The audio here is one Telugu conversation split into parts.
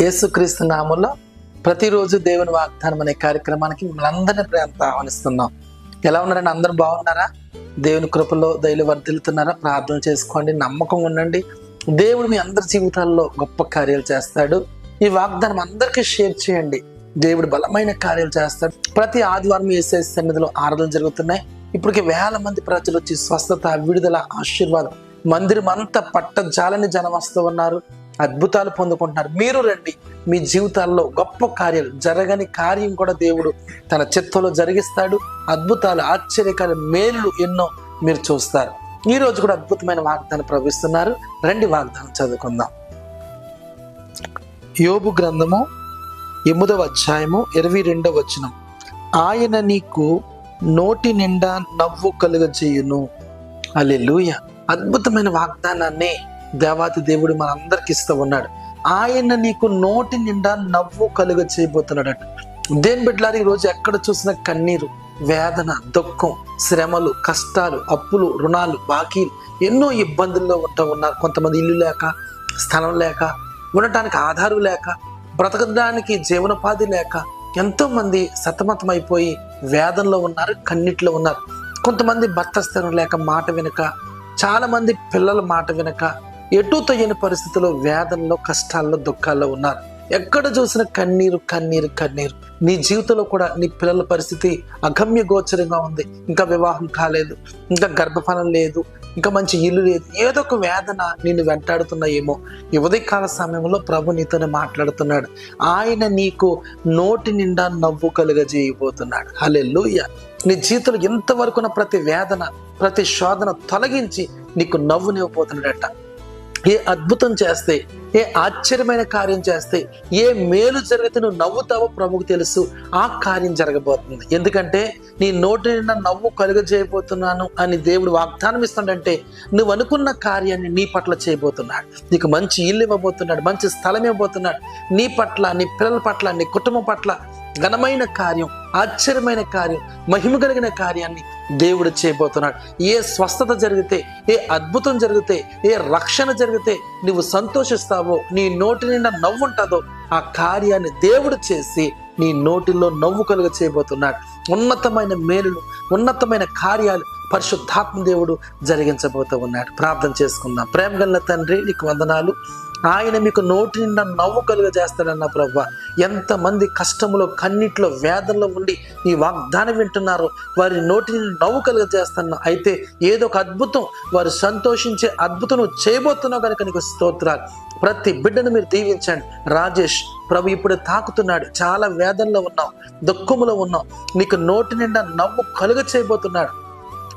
యేసుక్రీస్తు నామంలో ప్రతిరోజు దేవుని వాగ్దానం అనే కార్యక్రమానికి మిమ్మల్ని అందరినీ ప్రేమతో ఆహ్వానిస్తున్నాం. ఎలా ఉన్నారండి? అందరూ బాగున్నారా? దేవుని కృపలో దయలు వర్ధిల్లుతున్నారా? ప్రార్థన చేసుకోండి నమ్మకం ఉండండి. దేవుడు మీ అందరి జీవితాల్లో గొప్ప కార్యాలు చేస్తాడు. ఈ వాగ్దానం అందరికీ షేర్ చేయండి. దేవుడు బలమైన కార్యాలు చేస్తాడు. ప్రతి ఆదివారం ఏసే సన్నిధిలో ఆరాధన జరుగుతున్నాయి. ఇప్పటికి వేల మంది ప్రజలు వచ్చి స్వస్థత విడుదల ఆశీర్వాదం మందిరం అంతా పట్టజాలని జనం వస్తూ ఉన్నారు. అద్భుతాలు పొందుకుంటున్నారు. మీరు రండి. మీ జీవితాల్లో గొప్ప కార్యాలు జరగని కార్యం కూడా దేవుడు తన చిత్తంలో జరిగిస్తాడు. అద్భుతాలు ఆశ్చర్యకర మేలు ఎన్నో మీరు చూస్తారు. ఈ రోజు కూడా అద్భుతమైన వాగ్దానం ప్రవహిస్తున్నారు. రండి వాగ్దానం చదువుకుందాం. యోబు గ్రంథము ఎనిమిదవ అధ్యాయము ఇరవై రెండవ వచనం. ఆయన నీకు నోటి నిండా నవ్వు కలుగజేయును. అల్లెలుయ అద్భుతమైన వాగ్దానాన్ని దేవాతి దేవుడు మనందరికి ఇస్తూ ఉన్నాడు. ఆయన నీకు నోటి నిండా నవ్వు కలుగ చేయబోతున్నాడట. దేని బిడ్డలారు ఈరోజు ఎక్కడ చూసినా కన్నీరు వేదన దుఃఖం శ్రమలు కష్టాలు అప్పులు రుణాలు బాకీలు ఎన్నో ఇబ్బందుల్లో ఉంటూ ఉన్నారు. కొంతమంది ఇల్లు లేక స్థలం లేక ఉండటానికి ఆధారం లేక బ్రతకడానికి జీవనోపాధి లేక ఎంతోమంది సతమతమైపోయి వేదనలో ఉన్నారు కన్నిట్లో ఉన్నారు. కొంతమంది భర్త స్థిరం లేక మాట వినక చాలామంది పిల్లల మాట వినక ఎటు తయ్యని పరిస్థితుల్లో వేదనలో కష్టాల్లో దుఃఖాల్లో ఉన్నారు. ఎక్కడ చూసిన కన్నీరు కన్నీరు కన్నీరు. నీ జీవితంలో కూడా నీ పిల్లల పరిస్థితి అగమ్య గోచరంగా ఉంది. ఇంకా వివాహం కాలేదు ఇంకా గర్భఫలం లేదు ఇంకా మంచి ఇల్లు లేదు. ఏదో ఒక వేదన నిన్ను వెంటాడుతున్నాయేమో ఉదయకాల సమయంలో ప్రభు నీతోనే మాట్లాడుతున్నాడు. ఆయన నీకు నోటి నిండా నవ్వు కలుగజేయబోతున్నాడు. హల్లెలూయా. నీ జీవితంలో ఎంతవరకున్న ప్రతి వేదన ప్రతి శోధన తొలగించి నీకు నవ్వునివ్వబోతున్నాడట. ఏ అద్భుతం చేస్తే ఏ ఆశ్చర్యమైన కార్యం చేస్తే ఏ మేలు జరిగితే నువ్వు నవ్వుతావో ప్రభుకు తెలుసు ఆ కార్యం జరగబోతుంది. ఎందుకంటే నీ నోటి నిండా నవ్వు కలుగజేయబోతున్నాను అని దేవుడు వాగ్దానం ఇస్తాడంటే నువ్వు అనుకున్న కార్యాన్ని నీ పట్ల చేయబోతున్నాడు. నీకు మంచి ఇల్లు ఇవ్వబోతున్నాడు మంచి స్థలం ఇవ్వబోతున్నాడు. నీ పట్ల నీ పిల్లల పట్ల నీ కుటుంబం పట్ల ఘనమైన కార్యం ఆశ్చర్యమైన కార్యం మహిమ కలిగిన కార్యాన్ని దేవుడు చేయబోతున్నాడు. ఏ స్వస్థత జరిగితే ఏ అద్భుతం జరిగితే ఏ రక్షణ జరిగితే నువ్వు సంతోషిస్తావో నీ నోటి నిండా నవ్వు ఉంటుందో ఆ కార్యాన్ని దేవుడు చేసి నీ నోటిలో నవ్వు కలుగ చేయబోతున్నాడు. ఉన్నతమైన మేలులు ఉన్నతమైన కార్యాలు పరిశుద్ధాత్మ దేవుడు జరిగించబోతూ ఉన్నాడు. ప్రార్థన చేసుకుందాం. ప్రేమ గల్ల తండ్రి నీకు వందనాలు. ఆయన మీకు నోటి నిండా నవ్వు కలుగ చేస్తాడన్న ప్రభు ఎంతమంది కష్టములో కన్నిట్లో వేదనలో ఉండి ఈ వాగ్దానం వింటున్నారో వారి నోటి నిండా నవ్వు కలుగ చేస్తున్నా అయితే ఏదో ఒక అద్భుతం వారు సంతోషించే అద్భుతం నువ్వు చేయబోతున్నావు కనుక నీకు స్తోత్రాలు. ప్రతి బిడ్డను మీరు దీవించండి. రాజేష్ ప్రభు ఇప్పుడు తాకుతున్నాడు. చాలా వేదనలో ఉన్నావు దుఃఖములో ఉన్నావు. నీకు నోటి నిండా నవ్వు కలుగ చేయబోతున్నాడు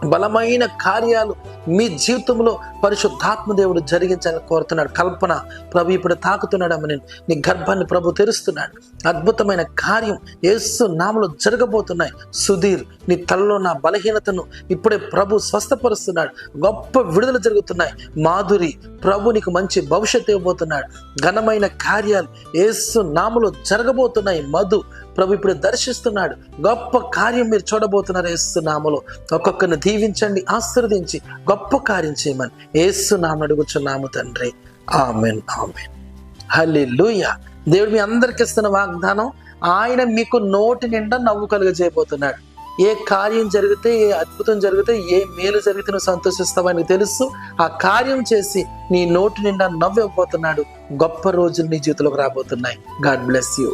బలమైన కార్యాలు మీ జీవితంలో పరిశుద్ధాత్మ దేవుడు జరిగించాలని కోరుతున్నాడు. కల్పన ప్రభు ఇప్పుడు తాకుతున్నాడమ్మ నేను. నీ గర్భాన్ని ప్రభు తెరుస్తున్నాడు. అద్భుతమైన కార్యం ఏసు నామలో జరగబోతున్నాయి. సుధీర్ నీ తలలో నా బలహీనతను ఇప్పుడే ప్రభు స్వస్థపరుస్తున్నాడు. గొప్ప విడుదల జరుగుతున్నాయి. మాధురి ప్రభు నీకు మంచి భవిష్యత్తు ఇవ్వబోతున్నాడు. ఘనమైన కార్యాలు ఏసు నామలో జరగబోతున్నాయి. మధు ప్రభు ఇప్పుడు దర్శిస్తున్నాడు. గొప్ప కార్యం మీరు చూడబోతున్నారు యేసు నామలో ఒక్కొక్కరిని దీవించండి ఆశీర్వదించి గొప్ప కార్యం చేయమని ఏస్తున్నామని అడుగుచున్నాము తండ్రి. Amen amen. హల్లెలూయా. దేవుడు మీ అందరికి ఇస్తున్న వాగ్దానం ఆయన మీకు నోటి నిండా నవ్వు కలుగజేయబోతున్నాడు. ఏ కార్యం జరిగితే ఏ అద్భుతం జరిగితే ఏ మేలు జరిగితే నువ్వు సంతోషిస్తావని తెలుసు. ఆ కార్యం చేసి నీ నోటి నిండా నవ్వు ఇవ్వబోతున్నాడు. గొప్ప రోజులు నీ జీవితంలోకి రాబోతున్నాయి. God bless you.